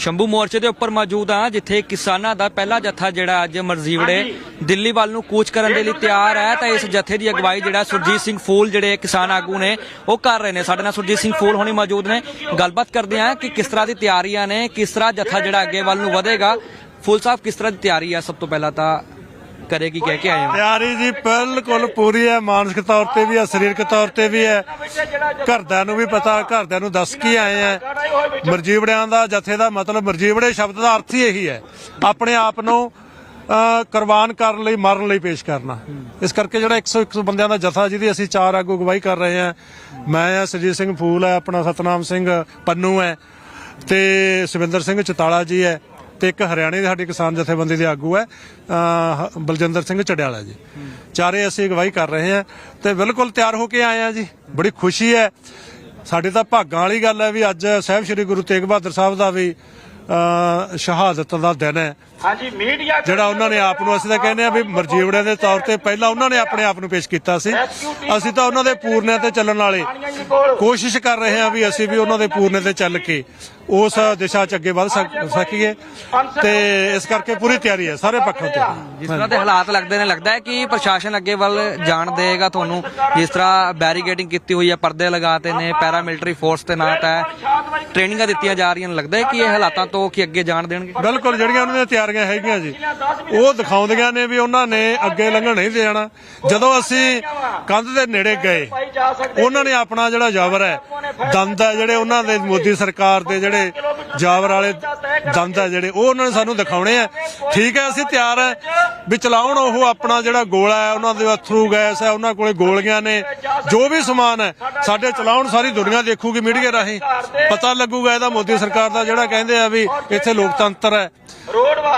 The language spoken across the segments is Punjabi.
ਸ਼ੰਭੂ ਮੋਰਚੇ ਦੇ ਉੱਪਰ ਮੌਜੂਦ ਹਾਂ ਜਿੱਥੇ ਕਿਸਾਨਾਂ ਦਾ ਪਹਿਲਾ ਜੱਥਾ ਜਿਹੜਾ ਅੱਜ ਮਰਜ਼ੀਵੜੇ ਦਿੱਲੀ ਵੱਲ ਨੂੰ ਕੂਚ ਕਰਨ ਦੇ ਲਈ ਤਿਆਰ ਹੈ ਤਾਂ ਇਸ ਜੱਥੇ ਦੀ ਅਗਵਾਈ ਜਿਹੜਾ ਸੁਰਜੀਤ ਸਿੰਘ ਫੂਲ ਜਿਹੜੇ ਕਿਸਾਨ ਆਗੂ ਨੇ ਉਹ ਕਰ ਰਹੇ ਨੇ। ਸਾਡੇ ਨਾਲ ਸੁਰਜੀਤ ਸਿੰਘ ਫੂਲ ਹੋਣੀ ਮੌਜੂਦ ਨੇ। ਗੱਲਬਾਤ ਕਰਦੇ ਹਾਂ ਕਿ ਕਿਸ ਤਰ੍ਹਾਂ ਦੀ ਤਿਆਰੀਆਂ ਨੇ ਕਿਸ ਤਰ੍ਹਾਂ ਜੱਥਾ ਜਿਹੜਾ ਅੱਗੇ ਵੱਲ ਨੂੰ ਵਧੇਗਾ। ਫੂਲ ਸਾਹਿਬ ਕਿਸ ਤਰ੍ਹਾਂ ਦੀ ਤਿਆਰੀ ਹੈ ਸਭ ਤੋਂ ਪਹਿਲਾਂ ਤਾਂ? ਕਰੇਗੀ ਕਹਿ ਕੇ ਆਏ ਹਾਂ? ਤਿਆਰੀ ਜੀ, ਬਿਲਕੁਲ ਪੂਰੀ ਹੈ, ਮਾਨਸਿਕ ਤੌਰ ਤੇ ਵੀ ਹੈ, ਸਰੀਰਕ ਤੌਰ ਤੇ ਵੀ ਹੈ। ਘਰਦਿਆਂ ਨੂੰ ਵੀ ਪਤਾ, ਘਰਦਿਆਂ ਨੂੰ ਦੱਸ ਕੇ ਆਏ ਆ ਮਰਜੀਵੜਿਆਂ ਦਾ ਜਥੇ ਦਾ ਮਤਲਬ ਮਰਜੀਵੜੇ ਸ਼ਬਦ ਦਾ ਅਰਥ ਹੀ ਇਹੀ ਹੈ। ਆਪਣੇ ਆਪ ਨੂੰ ਕੁਰਬਾਨ ਕਰਨ ਲਈ, ਮਰਨ ਲਈ ਪੇਸ਼ ਕਰਨਾ। ਇਸ ਕਰਕੇ ਜਿਹੜਾ 101 ਬੰਦਿਆਂ ਦਾ ਜਥਾ ਜਿਹਦੀ ਅਸੀਂ ਚਾਰ ਆਗੂ ਅਗਵਾਈ ਕਰ ਰਹੇ ਹਾਂ, ਮੈਂ ਆ ਸਰਜੀਤ ਸਿੰਘ ਫੂਲ ਹੈ, ਆਪਣਾ ਸਤਨਾਮ ਸਿੰਘ ਪੰਨੂ ਹੈ ਤੇ ਸੁਵਿੰਦਰ ਸਿੰਘ ਚਤਾਲਾ ਜੀ ਹੈ। ਤੇ ਇੱਕ ਹਰਿਆਣੇ ਦੀ ਸਾਡੀ ਕਿਸਾਨ ਜਥੇਬੰਦੀ ਦੇ ਆਗੂ ਹੈ ਅਹ ਬਲਜਿੰਦਰ ਸਿੰਘ ਚੜਿਆਲਾ ਜੀ। ਚਾਰੇ ਅਸੀਂ ਅਗਵਾਈ ਕਰ ਰਹੇ ਹਾਂ ਤੇ ਬਿਲਕੁਲ ਤਿਆਰ ਹੋ ਕੇ ਆਏ ਆ ਜੀ। ਬੜੀ ਖੁਸ਼ੀ ਹੈ। ਸਾਡੇ ਤਾਂ ਭਾਗਾਂ ਵਾਲੀ ਗੱਲ ਹੈ ਵੀ ਅੱਜ ਸਾਹਿਬ ਸ੍ਰੀ ਗੁਰੂ ਤੇਗ ਬਹਾਦਰ ਸਾਹਿਬ ਦਾ ਵੀ ਅਹ ਸ਼ਹਾਦਤ ਦਾ ਦਿਨ ਹੈ। ਹਾਂਜੀ ਮੀਡੀਆ ਜਿਹੜਾ ਉਹਨਾਂ ਨੇ ਆਪ ਨੂੰ ਅਸੀਂ ਤਾਂ ਕਹਿੰਦੇ ਆ ਵੀ ਮਰਜੀਵੜਿਆਂ ਦੇ ਤੌਰ ਤੇ ਪਹਿਲਾਂ ਉਹਨਾਂ ਨੇ ਆਪਣੇ ਆਪ ਨੂੰ ਪੇਸ਼ ਕੀਤਾ ਸੀ। ਅਸੀਂ ਤਾਂ ਉਹਨਾਂ ਦੇ ਪੂਰਨਿਆਂ ਤੇ ਚੱਲਣ ਵਾਲੇ ਕੋਸ਼ਿਸ਼ ਕਰ ਰਹੇ ਹਾਂ ਵੀ ਅਸੀਂ ਵੀ ਉਹਨਾਂ ਦੇ ਪੂਰਨੇ ਤੇ ਚੱਲ ਕੇ ਉਸ ਦਿਸ਼ਾ 'ਚ ਅੱਗੇ ਵਧ ਸਕ- ਸਕੀਏ ਤੇ ਇਸ ਕਰਕੇ ਪੂਰੀ ਤਿਆਰੀ ਹੈ ਸਾਰੇ ਪੱਖਾਂ ਤੇ ਜਿਸ ਤਰ੍ਹਾਂ ਦੇ ਹਾਲਾਤ ਲੱਗਦੇ ਨੇ ਲੱਗਦਾ ਹੈ ਕਿ ਪ੍ਰਸ਼ਾਸਨ ਅੱਗੇ ਵੱਲ ਜਾਣ ਦੇਗਾ ਤੁਹਾਨੂੰ। ਜਿਸ ਤਰ੍ਹਾਂ ਬੈਰੀਗੇਡਿੰਗ ਕੀਤੀ ਹੋਈ ਹੈ ਪਰਦੇ ਲਗਾਤੇ ਨੇ ਪੈਰਾਮਿਲਟਰੀ ਫੋਰਸ ਤੇ ਨਾਤ ਹੈ ਟ੍ਰੇਨਿੰਗਾਂ ਦਿੱਤੀਆਂ ਜਾ ਰਹੀਆਂ ਨੇ। ਲੱਗਦਾ ਹੈ ਕਿ ਇਹ ਹਾਲਾਤਾਂ ਤੋਂ ਕਿ ਅੱਗੇ ਜਾਣ ਦੇਣਗੇ? ਬਿਲਕੁਲ ਜਿਹੜੀਆਂ ਉਹਨਾਂ ਦੀਆਂ ਤਿਆਰੀਆਂ ਹੈਗੀਆਂ ਜੀ ਉਹ ਦਿਖਾਉਂਦੀਆਂ ਨੇ ਵੀ ਉਹਨਾਂ ਨੇ ਅੱਗੇ ਲੰਘਣ ਨਹੀਂ ਦੇਣਾ। ਜਦੋਂ ਅਸੀਂ ਕੰਧ ਦੇ ਨੇੜੇ ਗਏ ਉਹਨਾਂ ਨੇ ਆਪਣਾ ਜਿਹੜਾ ਜਾਵਰ ਹੈ ਦੰਦ ਹੈ ਜਿਹੜੇ ਉਹਨਾਂ ਦੇ ਮੋਦੀ ਸਰਕਾਰ ਦੇ ਜਿਹੜੇ ਜਾਵਰ ਵਾਲੇ ਦੰਦ ਹੈ ਜਿਹੜੇ, ਉਹ ਉਹਨਾਂ ਨੇ ਸਾਨੂੰ ਦਿਖਾਉਣੇ ਆ। ਠੀਕ ਹੈ, ਅਸੀਂ ਤਿਆਰ ਹੈ ਵੀ ਚਲਾਉਣ, ਉਹ ਆਪਣਾ ਜਿਹੜਾ ਗੋਲਾ ਹੈ, ਉਹਨਾਂ ਦੇ ਅਥਰੂ ਗੈਸ ਹੈ, ਉਹਨਾਂ ਕੋਲੇ ਗੋਲੀਆਂ ਨੇ। ਜੋ ਵੀ ਸਮਾਨ ਹੈ, ਸਾਡੇ ਚਲਾਉਣ ਸਾਰੀ ਦੁਨੀਆ ਦੇਖੂਗੀ ਮੀਡੀਆ ਰਾਹੀਂ। ਪਤਾ ਲੱਗੂਗਾ ਇਹਦਾ ਮੋਦੀ ਸਰਕਾਰ ਦਾ ਜਿਹੜਾ ਕਹਿੰਦੇ ਆ ਵੀ ਇੱਥੇ ਲੋਕਤੰਤਰ ਹੈ।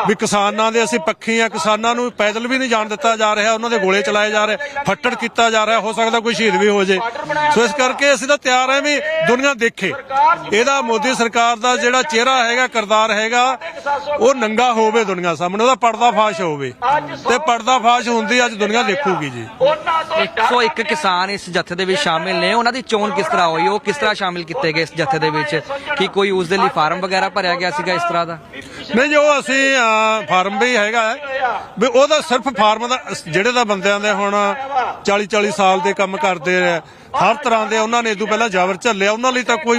ਵੀ ਕਿਸਾਨਾਂ ਦੇ ਅਸੀਂ ਪੱਖੀ ਆ, ਕਿਸਾਨਾਂ ਨੂੰ ਪੈਦਲ ਵੀ ਨਹੀਂ ਜਾਣ ਦਿੱਤਾ ਜਾ ਰਿਹਾ, ਉਹਨਾਂ ਦੇ ਗੋਲੇ ਚਲਾਏ ਜਾ ਰਹੇ, ਫੱਟੜ ਕੀਤਾ ਜਾ ਰਿਹਾ, ਹੋ ਸਕਦਾ ਕੋਈ ਸ਼ਹੀਦ ਵੀ ਹੋ ਜੇ। ਸੋ ਇਸ ਕਰਕੇ ਅਸੀਂ ਤਾਂ ਤਿਆਰ ਹਾਂ ਵੀ ਦੁਨੀਆ ਦੇਖੇ। ਇਹਦਾ ਮੋਦੀ ਸਰਕਾਰ ਦਾ ਜਿਹੜਾ ਚਿਹਰਾ ਹੈਗਾ, ਕਰਦਾਰ ਹੈਗਾ ਉਹ ਨੰਗਾ ਹੋਵੇ ਦੁਨੀਆ ਸਾਹਮਣੇ ਉਹਦਾ ਪਰਦਾ ਫਾਸ਼ ਹੋਵੇ। ਤੇ ਪਰਦਾ ਫਾਸ਼ ਹੁੰਦੀ ਅੱਜ ਦੁਨੀਆ ਦੇਖੂਗੀ ਜੀ। ਉਹਨਾਂ ਤੋਂ 101 ਕਿਸਾਨ ਇਸ ਜਥੇ ਦੇ ਵਿੱਚ ਸ਼ਾਮਿਲ ਨੇ। ਉਹਨਾਂ ਦੀ ਚੋਣ ਕਿਸ ਤਰ੍ਹਾਂ ਹੋਈ? ਉਹ ਕਿਸ ਤਰ੍ਹਾਂ ਸ਼ਾਮਿਲ ਕੀਤੇ ਗਏ ਇਸ ਜਥੇ ਦੇ ਵਿੱਚ? ਕੀ ਕੋਈ ਉਸ ਦੇ ਲਈ ਫਾਰਮ ਵਗੈਰਾ ਭਰਿਆ ਗਿਆ ਸੀਗਾ ਇਸ ਤਰ੍ਹਾਂ ਦਾ? ਨਹੀਂ ਜੋ ਅਸੀਂ ਫਾਰਮ ਵੀ ਹੈਗਾ ਵੀ ਉਹਦਾ ਸਿਰਫ ਫਾਰਮ ਦਾ ਜਿਹੜੇ ਦਾ ਬੰਦਿਆਂ ਦੇ ਹੁਣ 40 40 ਸਾਲ ਦੇ ਕੰਮ ਕਰਦੇ ਆ ਹਰ ਤਰ੍ਹਾਂ ਦੇ ਉਹਨਾਂ ਨੇ ਇਦੋਂ ਪਹਿਲਾਂ ਜਾਵਰ ਝੱਲਿਆ। ਉਹਨਾਂ ਲਈ ਤਾਂ ਕੋਈ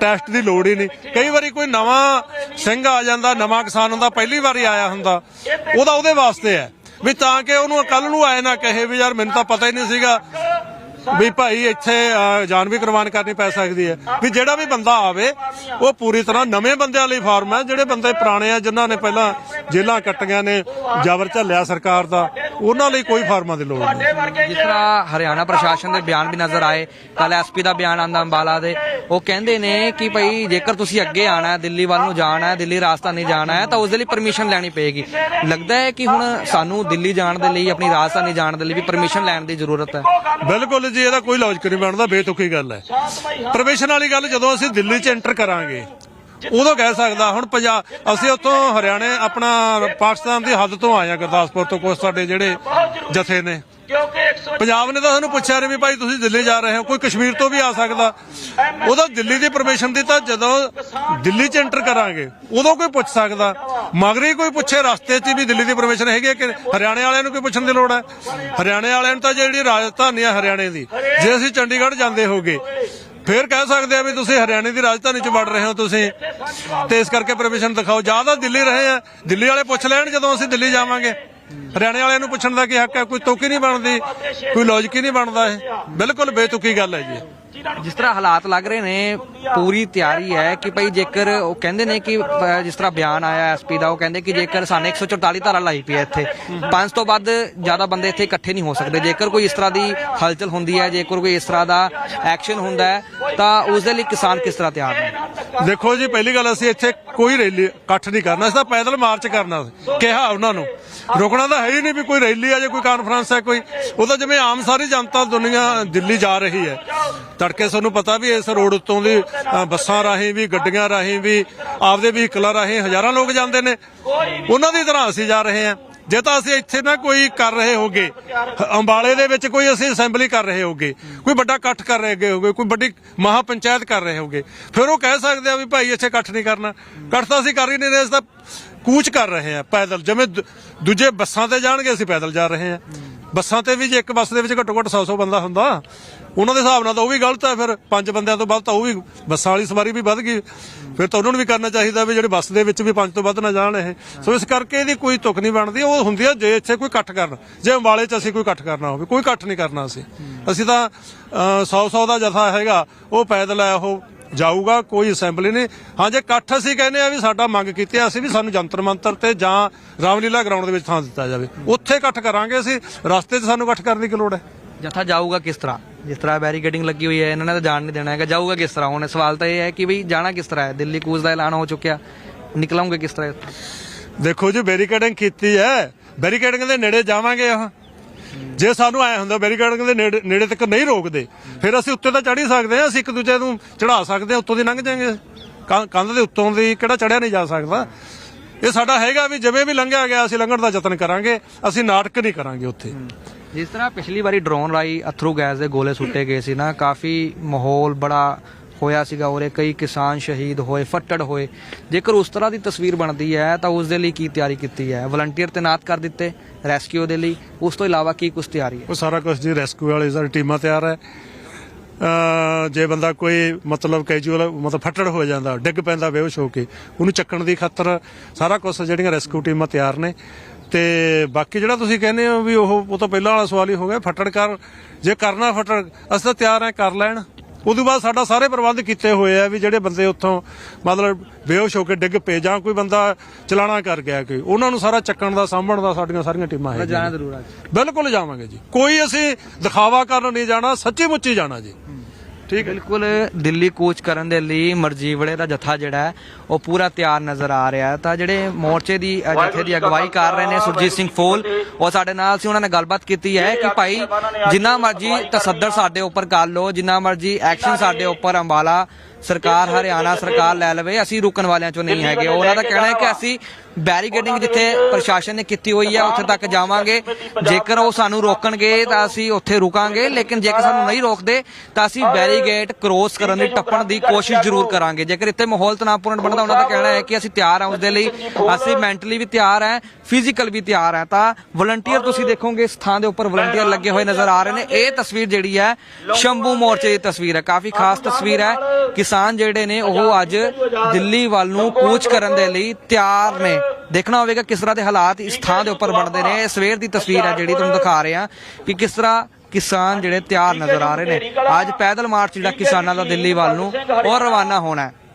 ਟੈਸਟ ਦੀ ਲੋੜ ਹੀ ਨਹੀਂ। ਕਈ ਵਾਰੀ ਕੋਈ ਨਵਾਂ ਸਿੰਘ ਆ ਜਾਂਦਾ, ਨਵਾਂ ਕਿਸਾਨ ਹੁੰਦਾ, ਪਹਿਲੀ ਵਾਰੀ ਆਇਆ ਹੁੰਦਾ। ਉਹਦਾ ਉਹਦੇ ਵਾਸਤੇ ਹੈ। ਵੀ ਤਾਂ ਕਿ ਉਹਨੂੰ ਕੱਲ ਨੂੰ ਆਏ ਨਾ ਕਹੇ ਵੀ ਯਾਰ ਮੈਨੂੰ ਤਾਂ ਪਤਾ ਹੀ ਨਹੀਂ ਸੀਗਾ ਵੀ ਭਾਈ ਇੱਥੇ ਜਾਨ ਵੀ ਕੁਰਬਾਨ ਕਰਨੀ ਪੈ ਸਕਦੀ ਹੈ। ਵੀ ਜਿਹੜਾ ਵੀ ਬੰਦਾ ਆਵੇ, ਉਹ ਪੂਰੀ ਤਰ੍ਹਾਂ ਨਵੇਂ ਬੰਦਿਆਂ ਲਈ ਫਾਰਮ ਹੈ। ਜਿਹੜੇ ਬੰਦੇ ਪੁਰਾਣੇ ਆ, ਜਿਨ੍ਹਾਂ ਨੇ ਪਹਿਲਾਂ ਜੇਲ੍ਹਾਂ ਕੱਟੀਆਂ ਨੇ, ਜਬਰ ਝੱਲਿਆ ਸਰਕਾਰ ਦਾ ਉਹਨਾਂ ਲਈ ਕੋਈ ਫਾਰਮਾਂ ਦੀ ਲੋੜ ਨਹੀਂ। ਜਿਸ ਤਰ੍ਹਾਂ ਹਰਿਆਣਾ ਪ੍ਰਸ਼ਾਸਨ ਦੇ ਬਿਆਨ ਵੀ ਨਜ਼ਰ ਆਏ ਕੱਲ ਐਸਪੀ ਦਾ ਬਿਆਨ ਆਂਦਾ ਅੰਬਾਲਾ ਦੇ। ਉਹ ਕਹਿੰਦੇ ਨੇ ਕਿ ਭਾਈ ਜੇਕਰ ਤੁਸੀਂ ਅੱਗੇ ਆਣਾ ਹੈ ਦਿੱਲੀ ਵੱਲ ਨੂੰ ਜਾਣਾ ਹੈ ਦਿੱਲੀ ਰਾਜਧਾਨੀ ਜਾਣਾ ਹੈ ਤਾਂ ਉਸ ਦੇ ਲਈ ਪਰਮਿਸ਼ਨ ਲੈਣੀ ਪਏਗੀ। ਲੱਗਦਾ ਹੈ ਕਿ ਹੁਣ ਸਾਨੂੰ ਦਿੱਲੀ ਜਾਣ ਦੇ ਲਈ ਆਪਣੀ ਰਾਜਧਾਨੀ ਜਾਣ ਦੇ ਲਈ ਵੀ ਪਰਮਿਸ਼ਨ ਲੈਣ ਦੀ ਜ਼ਰੂਰਤ ਹੈ। ਬਿਲਕੁਲ ਜੀ ਇਹਦਾ ਕੋਈ ਲੌਜਿਕ ਨਹੀਂ ਬਣਦਾ ਬੇਤੁਕੀ ਗੱਲ ਹੈ। ਪ੍ਰਵੇਸ਼ਨ ਵਾਲੀ ਗੱਲ ਜਦੋਂ ਅਸੀਂ ਦਿੱਲੀ 'ਚ ਐਂਟਰ ਕਰਾਂਗੇ ਉਦੋਂ ਕਹਿ ਸਕਦਾ, ਹੁਣ ਪੰਜਾਬ ਅਸੀਂ ਉੱਥੋਂ ਹਰਿਆਣੇ ਆਪਣਾ ਪਾਕਿਸਤਾਨ ਦੀ ਹੱਦ ਤੋਂ ਆਏ ਆ ਗੁਰਦਾਸਪੁਰ ਤੋਂ ਕੁਝ ਸਾਡੇ ਜਿਹੜੇ ਜਥੇ ਨੇ। ਪੰਜਾਬ ਨੇ ਤਾਂ ਸਾਨੂੰ ਪੁੱਛਿਆ ਨਹੀਂ ਵੀ ਭਾਈ ਤੁਸੀਂ ਦਿੱਲੀ ਜਾ ਰਹੇ ਹੋ, ਕੋਈ ਕਸ਼ਮੀਰ ਤੋਂ ਵੀ ਆ ਸਕਦਾ। ਉਹਦਾ ਦਿੱਲੀ ਦੀ ਪਰਮਿਸ਼ਨ ਦੀ ਤਾਂ ਜਦੋਂ ਦਿੱਲੀ 'ਚ ਐਂਟਰ ਕਰਾਂਗੇ, ਉਦੋਂ ਕੋਈ ਪੁੱਛ ਸਕਦਾ। ਮਗਰੀ ਕੋਈ ਪੁੱਛੇ ਰਸਤੇ 'ਚ ਵੀ ਦਿੱਲੀ ਦੀ ਪਰਮਿਸ਼ਨ ਹੈਗੀ ਹੈ ਕਿ ਹਰਿਆਣੇ ਵਾਲਿਆਂ ਨੂੰ ਕੋਈ ਪੁੱਛਣ ਦੀ ਲੋੜ ਹੈ? ਹਰਿਆਣੇ ਵਾਲਿਆਂ ਨੂੰ ਤਾਂ ਜਿਹੜੀ ਰਾਜਧਾਨੀ ਹੈ ਹਰਿਆਣੇ ਦੀ, ਜੇ ਅਸੀਂ ਚੰਡੀਗੜ੍ਹ ਜਾਂਦੇ ਹੋਗੇ ਫਿਰ ਕਹਿ ਸਕਦੇ ਆ ਵੀ ਤੁਸੀਂ ਹਰਿਆਣੇ ਦੀ ਰਾਜਧਾਨੀ 'ਚ ਵੜ ਰਹੇ ਹੋ ਤੁਸੀਂ। ਤੇ ਇਸ ਕਰਕੇ ਪਰਮਿਸ਼ਨ ਦਿਖਾਓ। ਜ਼ਿਆਦਾ ਦਿੱਲੀ ਰਹੇ ਆ। ਦਿੱਲੀ ਵਾਲੇ ਪੁੱਛ ਲੈਣ ਜਦੋਂ ਅਸੀਂ ਦਿੱਲੀ ਜਾਵਾਂਗੇ। ਹਰਿਆਣੇ ਵਾਲਿਆਂ ਨੂੰ ਪੁੱਛਣ ਦਾ ਕੀ ਹੱਕ ਹੈ? ਕੋਈ ਤੁਕ ਨਹੀਂ ਬਣਦੀ। ਕੋਈ ਲੌਜਿਕ ਹੀ ਨਹੀਂ ਬਣਦਾ ਇਹ। ਬਿਲਕੁਲ ਬੇਤੁਕੀ ਗੱਲ ਹੈ ਜੀ। ਜਿਸ ਤਰ੍ਹਾਂ ਹਾਲਾਤ ਲੱਗ ਰਹੇ ਨੇ, ਪੂਰੀ ਤਿਆਰੀ ਹੈ ਕਿ ਭਾਈ ਜੇਕਰ ਉਹ ਕਹਿੰਦੇ ਨੇ ਕਿ ਜਿਸ ਤਰ੍ਹਾਂ ਬਿਆਨ ਆਇਆ ਐਸਪੀ ਦਾ, ਉਹ ਕਹਿੰਦੇ ਕਿ ਜੇਕਰ ਸਾਨੂੰ 144 ਧਾਰਾ ਲਾਈ ਪਈ ਹੈ ਇੱਥੇ, ਪੰਜ ਤੋਂ ਵੱਧ ਜ਼ਿਆਦਾ ਬੰਦੇ ਇੱਥੇ ਇਕੱਠੇ ਨਹੀਂ ਹੋ ਸਕਦੇ। ਜੇਕਰ ਕੋਈ ਇਸ ਤਰ੍ਹਾਂ ਦੀ ਹਲਚਲ ਹੁੰਦੀ ਹੈ, ਜੇਕਰ ਕੋਈ ਇਸ ਤਰ੍ਹਾਂ ਦਾ ਐਕਸ਼ਨ ਹੁੰਦਾ ਹੈ, ਤਾਂ ਉਸ ਦੇ ਲਈ ਕਿਸਾਨ ਕਿਸ ਤਰ੍ਹਾਂ ਤਿਆਰ ਨੇ? ਦੇਖੋ ਜੀ, ਪਹਿਲੀ ਗੱਲ ਅਸੀਂ ਇੱਥੇ ਕੋਈ ਰੈਲੀ ਇਕੱਠ ਨਹੀਂ ਕਰਨਾ, ਅਸੀਂ ਤਾਂ ਪੈਦਲ ਮਾਰਚ ਕਰਨਾ ਕਿਹਾ ਉਹਨਾਂ ਨੂੰ। ਰੁਕਣਾ ਤਾਂ ਹੈ ਹੀ ਨਹੀਂ ਵੀ ਕੋਈ ਰੈਲੀ ਆ ਜਾਂ ਕੋਈ ਕਾਨਫਰੰਸ ਹੈ ਕੋਈ। ਉਹ ਤਾਂ ਜਿਵੇਂ ਆਮ ਸਾਰੀ ਜਨਤਾ ਦੁਨੀਆ ਦਿੱਲੀ ਜਾ ਰਹੀ ਹੈ। ਤੜਕੇ ਸਾਨੂੰ ਪਤਾ ਵੀ ਇਸ ਰੋਡ ਉੱਤੋਂ ਦੀ ਬੱਸਾਂ ਰਾਹੀਂ ਵੀ, ਗੱਡੀਆਂ ਰਾਹੀਂ ਵੀ, ਆਪਦੇ ਵਹੀਕਲਾਂ ਰਾਹੀਂ ਹਜ਼ਾਰਾਂ ਲੋਕ ਜਾਂਦੇ ਨੇ। ਉਹਨਾਂ ਦੀ ਤਰ੍ਹਾਂ ਅਸੀਂ ਜਾ ਰਹੇ ਹਾਂ। ਜੇ ਤਾਂ ਅਸੀਂ ਇੱਥੇ ਨਾ ਕੋਈ ਕਰ ਰਹੇ ਹੋਗੇ ਅੰਬਾਲੇ ਦੇ ਵਿੱਚ ਕੋਈ ਅਸੀਂ ਅਸੈਂਬਲੀ ਕਰ ਰਹੇ ਹੋਗੇ, ਕੋਈ ਵੱਡਾ ਇਕੱਠ ਕਰ ਰਹੇ ਹੋਗੇ, ਕੋਈ ਵੱਡੀ ਮਹਾ ਪੰਚਾਇਤ ਕਰ ਰਹੇ ਹੋਗੇ, ਫਿਰ ਉਹ ਕਹਿ ਸਕਦੇ ਆ ਵੀ ਭਾਈ ਇੱਥੇ ਇਕੱਠ ਨਹੀਂ ਕਰਨਾ। ਇਕੱਠ ਤਾਂ ਅਸੀਂ ਕਰ ਹੀ ਨਹੀਂ ਰਹੇ, ਅਸੀਂ ਤਾਂ ਕੂਚ ਕਰ ਰਹੇ ਆ ਪੈਦਲ। ਜਿਵੇਂ ਦੂਜੇ ਬੱਸਾਂ ਤੇ ਜਾਣਗੇ, ਅਸੀਂ ਪੈਦਲ ਜਾ ਰਹੇ ਆ ਬੱਸਾਂ ਤੇ ਵੀ ਜੇ ਇੱਕ ਬੱਸ ਦੇ ਵਿੱਚ ਘੱਟੋ ਘੱਟ 100-100 ਬੰਦਾ ਹੁੰਦਾ, ਉਹਨਾਂ ਦੇ ਹਿਸਾਬ ਨਾਲ ਤਾਂ ਉਹ ਵੀ ਗਲਤ ਹੈ, ਫਿਰ ਪੰਜ ਬੰਦਿਆਂ ਤੋਂ ਵੱਧ ਤਾਂ ਉਹ ਵੀ ਬੱਸਾਂ ਵਾਲੀ ਸਵਾਰੀ ਵੀ ਵੱਧ ਗਈ। ਫਿਰ ਤਾਂ ਉਹਨਾਂ ਨੂੰ ਵੀ ਕਰਨਾ ਚਾਹੀਦਾ ਵੀ ਜਿਹੜੇ ਬੱਸ ਦੇ ਵਿੱਚ ਵੀ ਪੰਜ ਤੋਂ ਵੱਧ ਨਾ ਜਾਣ ਇਹ। ਸੋ ਇਸ ਕਰਕੇ ਇਹਦੀ ਕੋਈ ਤੁਕ ਨਹੀਂ ਬਣਦੀ, ਉਹ ਹੁੰਦੀ ਆ ਜੇ ਇੱਥੇ ਕੋਈ ਇਕੱਠ ਕਰਨ, ਜੇ ਅੰਬਾਲੇ 'ਚ ਅਸੀਂ ਕੋਈ ਇਕੱਠ ਕਰਨਾ ਹੋਵੇ, ਕੋਈ ਇਕੱਠ ਨਹੀਂ ਕਰਨਾ ਅਸੀਂ। ਅਸੀਂ ਤਾਂ 100-100 ਦਾ ਜਥਾ ਹੈਗਾ, ਉਹ ਪੈਦਲ ਹੈ ਉਹ ਜਾਊਗਾ ਕੋਈ ਅਸੈਂਬਲੀ ਨਹੀਂ। ਹਾਂ ਜੇ ਇਕੱਠ ਅਸੀਂ ਕਹਿੰਦੇ ਆ ਵੀ ਸਾਡਾ ਮੰਗ ਕੀਤੀ ਆ ਅਸੀਂ ਵੀ ਸਾਨੂੰ ਜੰਤਰ ਮੰਤਰ ਤੇ ਜਾਂ ਰਾਮਲੀਲਾ ਗਰਾਊਂਡ ਦੇ ਵਿੱਚ ਥਾਂ ਦਿੱਤਾ ਜਾਵੇ। ਉੱਥੇ ਇਕੱਠ ਕਰਾਂਗੇ ਅਸੀਂ ਰਸਤੇ 'ਚ ਸਾਨੂੰ ਇਕੱਠ ਕਰਨ ਦੀ ਕੀ ਲੋੜ ਹੈ? ਜਥਾ ਜਾਊਗਾ ਕਿਸ ਤਰ੍ਹਾਂ? ਜਿਸ ਤਰ੍ਹਾਂ ਬੈਰੀਕੇਡਿੰਗ ਲੱਗੀ ਹੋਈ ਹੈ ਇਹਨਾਂ ਨੇ ਤਾਂ ਜਾਣ ਨਹੀਂ ਦੇਣਾ ਹੈਗਾ। ਜਾਊਗਾ ਕਿਸ ਤਰ੍ਹਾਂ? ਹੁਣ ਸਵਾਲ ਤਾਂ ਇਹ ਹੈ ਕਿ ਬਈ ਜਾਣਾ ਕਿਸ ਤਰ੍ਹਾਂ ਹੈ? ਦਿੱਲੀ ਕੂਚ ਦਾ ਐਲਾਨ ਹੋ ਚੁੱਕਿਆ। ਨਿਕਲਾਂਗੇ ਕਿਸ ਤਰ੍ਹਾਂ? ਦੇਖੋ ਜੀ ਬੈਰੀਕੇਡਿੰਗ ਕੀਤੀ ਹੈ। ਬੈਰੀਕੇਡਿੰਗ ਦੇ ਨੇੜੇ ਜਾਵਾਂਗੇ ਉਹ ਜੇ ਸਾਨੂੰ ਐ ਹੁੰਦਾ ਬੈਰੀਕੇਡਿੰਗ ਦੇ ਨੇੜੇ ਨੇੜੇ ਤੱਕ ਨਹੀਂ ਰੋਕਦੇ, ਫਿਰ ਅਸੀਂ ਉੱਤੇ ਤਾਂ ਚੜ੍ਹ ਹੀ ਸਕਦੇ ਹਾਂ, ਅਸੀਂ ਇੱਕ ਦੂਜੇ ਨੂੰ ਚੜਾ ਸਕਦੇ ਹਾਂ, ਉੱਤੋਂ ਦੀ ਲੰਘ ਜਾਾਂਗੇ। ਕੰਧ ਦੇ ਉੱਤੋਂ ਦੀ ਕਿਹੜਾ ਚੜਿਆ ਨਹੀਂ ਜਾ ਸਕਦਾ। ਇਹ ਸਾਡਾ ਹੈਗਾ ਵੀ ਜਿਵੇਂ ਵੀ ਲੰਘਿਆ ਗਿਆ, ਅਸੀਂ ਲੰਘਣ ਦਾ ਯਤਨ ਕਰਾਂਗੇ, ਅਸੀਂ ਨਾਟਕ ਨਹੀਂ ਕਰਾਂਗੇ ਉੱਥੇ। ਜਿਸ ਤਰ੍ਹਾਂ ਪਿਛਲੀ ਵਾਰੀ ਡਰੋਨ ਰਾਈ ਅਥਰੂ ਗੈਸ ਦੇ ਗੋਲੇ ਸੁੱਟੇ ਗਏ ਸੀ ਨਾ, ਕਾਫੀ ਮਾਹੌਲ ਬੜਾ ਹੋਇਆ ਸੀਗਾ, ਉਰੇ ਕਈ ਕਿਸਾਨ ਸ਼ਹੀਦ ਹੋਏ, ਫੱਟੜ ਹੋਏ। ਜੇਕਰ ਉਸ ਤਰ੍ਹਾਂ ਦੀ ਤਸਵੀਰ ਬਣਦੀ ਹੈ, ਤਾਂ ਉਸ ਦੇ ਲਈ ਕੀ ਤਿਆਰੀ ਕੀਤੀ ਹੈ? ਵਲੰਟੀਅਰ ਤੈਨਾਤ ਕਰ ਦਿੱਤੇ ਰੈਸਕਿਊ ਦੇ ਲਈ। ਉਸ ਤੋਂ ਇਲਾਵਾ ਕੀ ਕੁਝ ਤਿਆਰੀ ਹੈ? ਉਹ ਸਾਰਾ ਕੁਝ ਜੀ ਰੈਸਕਿਊ ਵਾਲੀ ਸਾਰੀ ਟੀਮਾਂ ਤਿਆਰ ਹੈ। ਜੇ ਬੰਦਾ ਕੋਈ ਮਤਲਬ ਕੈਜੂਅਲ ਮਤਲਬ ਫੱਟੜ ਹੋ ਜਾਂਦਾ, ਡਿੱਗ ਪੈਂਦਾ ਬੇਹੋਸ਼ ਹੋ ਕੇ, ਉਹਨੂੰ ਚੱਕਣ ਦੀ ਖਾਤਰ ਸਾਰਾ ਕੁਝ ਜਿਹੜੀਆਂ ਰੈਸਕਿਊ ਟੀਮਾਂ ਤਿਆਰ ਨੇ। ਤੇ ਬਾਕੀ ਜਿਹੜਾ ਤੁਸੀਂ ਕਹਿੰਦੇ ਹੋ ਵੀ ਉਹ ਉਹ ਤਾਂ ਪਹਿਲਾਂ ਵਾਲਾ ਸਵਾਲ ਹੀ ਹੋ ਗਿਆ, ਫੱਟੜ ਕਰ, ਜੇ ਕਰਨਾ ਫੱਟੜ, ਅਸੀਂ ਤਾਂ ਤਿਆਰ ਹੈ, ਕਰ ਲੈਣ। ਉਦੋਂ ਬਾਅਦ ਸਾਡਾ ਸਾਰੇ ਪ੍ਰਬੰਧ ਕੀਤੇ ਹੋਏ ਆ ਵੀ ਜਿਹੜੇ ਬੰਦੇ ਉੱਥੋਂ ਮਤਲਬ ਬੇਹੋਸ਼ ਹੋ ਕੇ ਡਿੱਗ ਪਏ ਜਾਂ ਕੋਈ ਬੰਦਾ ਚਲਾਣਾ ਕਰ ਗਿਆ ਕੋਈ ਉਹਨਾਂ ਨੂੰ ਸਾਰਾ ਚੱਕਣ ਦਾ ਸਾਂਭਣ ਦਾ ਸਾਡੀਆਂ ਸਾਰੀਆਂ ਟੀਮਾਂ ਹੈਗੀਆਂ ਜਾਣਾ ਜ਼ਰੂਰ ਹੈ ਬਿਲਕੁਲ ਜਾਵਾਂਗੇ ਜੀ। ਕੋਈ ਅਸੀਂ ਦਿਖਾਵਾ ਕਰਨ ਨਹੀਂ ਜਾਣਾ ਸੱਚੀ ਮੁੱਚੀ ਜਾਣਾ ਜੀ। ਠੀਕ ਹੈ। ਬਿਲਕੁਲ ਦਿੱਲੀ ਕੂਚ ਕਰਨ ਦੇ ਲਈ ਮਰਜੀਵੜੇ ਦਾ ਜਥਾ ਜਿਹੜਾ ਹੈ ਉਹ ਪੂਰਾ ਤਿਆਰ ਨਜ਼ਰ ਆ ਰਿਹਾ ਹੈ। ਤਾਂ ਜਿਹੜੇ ਮੋਰਚੇ ਦੀ ਅ, ਜਥੇ ਦੀ ਅਗਵਾਈ ਕਰ ਰਹੇ ਨੇ ਸੁਰਜੀਤ ਸਿੰਘ ਫੂਲ ਉਹ ਸਾਡੇ ਨਾਲ ਸੀ ਉਹਨਾਂ ਨੇ ਗੱਲਬਾਤ ਕੀਤੀ ਹੈ ਕਿ ਭਾਈ ਜਿੰਨਾ ਮਰਜ਼ੀ ਤਸੱਦਰ ਸਾਡੇ ਉੱਪਰ ਕਰ ਲੋ ਜਿੰਨਾ ਮਰਜ਼ੀ ਐਕਸ਼ਨ ਸਾਡੇ ਉੱਪਰ ਅੰਬਾਲਾ ਸਰਕਾਰ ਹਰਿਆਣਾ ਸਰਕਾਰ ਲੈ ਲਵੇ ਅਸੀਂ ਰੁਕਣ ਵਾਲਿਆਂ ਚੋਂ ਨਹੀਂ ਹੈਗੇ। ਉਹਨਾਂ ਦਾ ਕਹਿਣਾ ਹੈ ਕਿ ਅਸੀਂ ਬੈਰੀਕੇਡਿੰਗ ਜਿੱਥੇ ਪ੍ਰਸ਼ਾਸਨ ਨੇ ਕੀਤੀ ਹੋਈ ਹੈ ਉੱਥੇ ਤੱਕ ਜਾਵਾਂਗੇ। ਜੇਕਰ ਉਹ ਸਾਨੂੰ ਰੋਕਣਗੇ ਤਾਂ ਅਸੀਂ ਉੱਥੇ ਰੁਕਾਂਗੇ ਲੇਕਿਨ ਜੇਕਰ ਸਾਨੂੰ ਨਹੀਂ ਰੋਕਦੇ ਤਾਂ ਅਸੀਂ ਬੈਰੀਗੇਡ ਕ੍ਰੋਸ ਕਰਨ ਦੀ ਟੱਪਣ ਦੀ ਕੋਸ਼ਿਸ਼ ਜ਼ਰੂਰ ਕਰਾਂਗੇ। ਜੇਕਰ ਇੱਥੇ ਮਾਹੌਲ ਤਣਾਅਪੂਰਨ ਬਣਦਾ ਉਹਨਾਂ ਦਾ ਕਹਿਣਾ ਹੈ ਕਿ ਅਸੀਂ ਤਿਆਰ ਹਾਂ ਉਸ ਦੇ ਲਈ। ਅਸੀਂ ਮੈਂਟਲੀ ਵੀ ਤਿਆਰ ਹਾਂ ਫਿਜ਼ੀਕਲ ਵੀ ਤਿਆਰ ਹਾਂ। ਤਾਂ ਵਲੰਟੀਅਰ ਤੁਸੀਂ ਦੇਖੋਗੇ ਇਸ ਥਾਂ ਦੇ ਉੱਪਰ ਵਲੰਟੀਅਰ ਲੱਗੇ ਹੋਏ ਨਜ਼ਰ ਆ ਰਹੇ ਨੇ। ਇਹ ਤਸਵੀਰ ਜਿਹੜੀ ਹੈ ਸ਼ੰਭੂ ਮੋਰਚੇ ਦੀ ਤਸਵੀਰ ਹੈ। ਕਾਫੀ ਖਾਸ ਤਸਵੀਰ ਹੈ ਕਿਸਾਨ ਜਿਹੜੇ ਨੇ ਉਹ ਅੱਜ ਦਿੱਲੀ ਵੱਲ ਨੂੰ ਕੂਚ ਕਰਨ ਦੇ ਲਈ ਤਿਆਰ ਨੇ। ਦੇਖਣਾ ਹੋਵੇਗਾ ਕਿਸ ਤਰ੍ਹਾਂ ਦੇ ਹਾਲਾਤ ਇਸ ਥਾਂ ਦੇ ਉੱਪਰ ਬਣਦੇ ਨੇ। ਇਹ ਸਵੇਰ ਦੀ ਤਸਵੀਰ ਹੈ ਜਿਹੜੀ ਤੁਹਾਨੂੰ ਦਿਖਾ ਰਹੇ ਹਾਂ ਕਿ ਕਿਸ ਤਰ੍ਹਾਂ ਕਿਸਾਨ ਜਿਹੜੇ ਤਿਆਰ ਨਜ਼ਰ ਆ ਰਹੇ ਨੇ। ਅੱਜ ਪੈਦਲ ਮਾਰਚ ਜਿਹੜਾ ਕਿਸਾਨਾਂ ਦਾ ਦਿੱਲੀ ਵੱਲ ਨੂੰ ਉਹ ਰਵਾਨਾ ਹੋਣਾ ਹੈ।